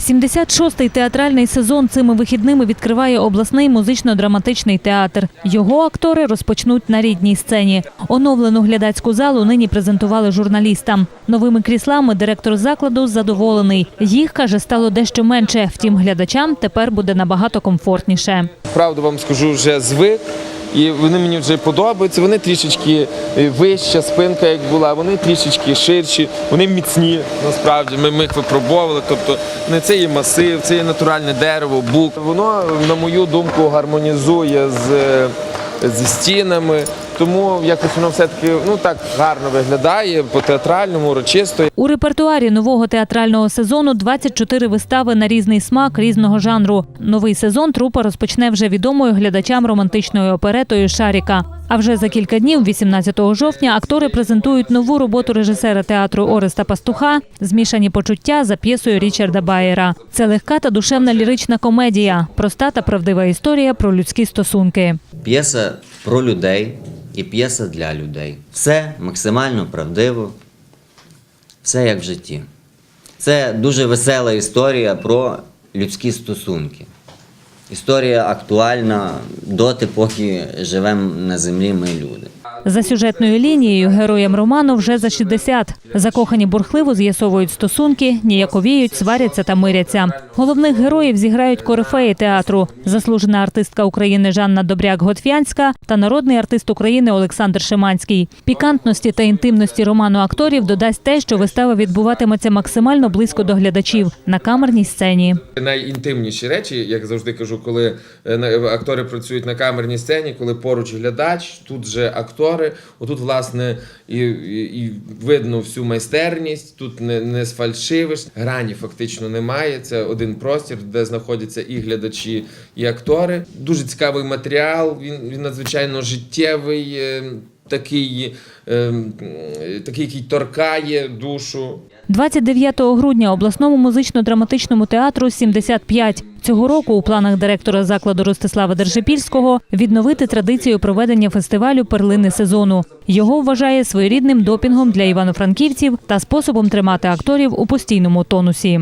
76-й театральний сезон цими вихідними відкриває обласний музично-драматичний театр. Його актори розпочнуть на рідній сцені. Оновлену глядацьку залу нині презентували журналістам. Новими кріслами директор закладу задоволений. Їх каже, стало дещо менше. Втім, глядачам тепер буде набагато комфортніше. правду вам скажу, вже звик. І вони мені вже подобаються. Вони трішечки е, вища спинка, як була, вони трішечки ширші, вони міцні. Насправді ми, ми їх випробовували. Тобто не це є масив, це є натуральне дерево, бук. Воно, на мою думку, гармонізує з, е, зі стінами. Тому якось воно все-таки ну так гарно виглядає по театральному, урочисто. У репертуарі нового театрального сезону 24 вистави на різний смак різного жанру. Новий сезон трупа розпочне вже відомою глядачам романтичною оперетою Шаріка. А вже за кілька днів, 18 жовтня, актори презентують нову роботу режисера театру Ореста Пастуха Змішані почуття за п'єсою Річарда Байера. Це легка та душевна лірична комедія, проста та правдива історія про людські стосунки. П'єса про людей і п'єса для людей. Все максимально правдиво, все як в житті. Це дуже весела історія про людські стосунки. Історія актуальна доти, поки живемо на землі ми люди. За сюжетною лінією героям роману вже за 60. Закохані бурхливо з'ясовують стосунки, ніяковіють, сваряться та миряться. Головних героїв зіграють корифеї театру, заслужена артистка України Жанна Добряк-Готфянська та народний артист України Олександр Шиманський. Пікантності та інтимності роману акторів додасть те, що вистава відбуватиметься максимально близько до глядачів на камерній сцені. Найінтимніші речі, як завжди кажу, коли е, актори працюють на камерній сцені, коли поруч глядач, тут же актори. Отут, власне, і, і, видно всю майстерність, тут не, не сфальшивиш. Грані фактично немає. Це один простір, де знаходяться і глядачі, і актори. Дуже цікавий матеріал, він, він надзвичайно життєвий. Такий, е, такий, який торкає душу. 29 грудня обласному музично-драматичному театру 75. Цього року у планах директора закладу Ростислава Держипільського відновити традицію проведення фестивалю перлини сезону. Його вважає своєрідним допінгом для івано-франківців та способом тримати акторів у постійному тонусі.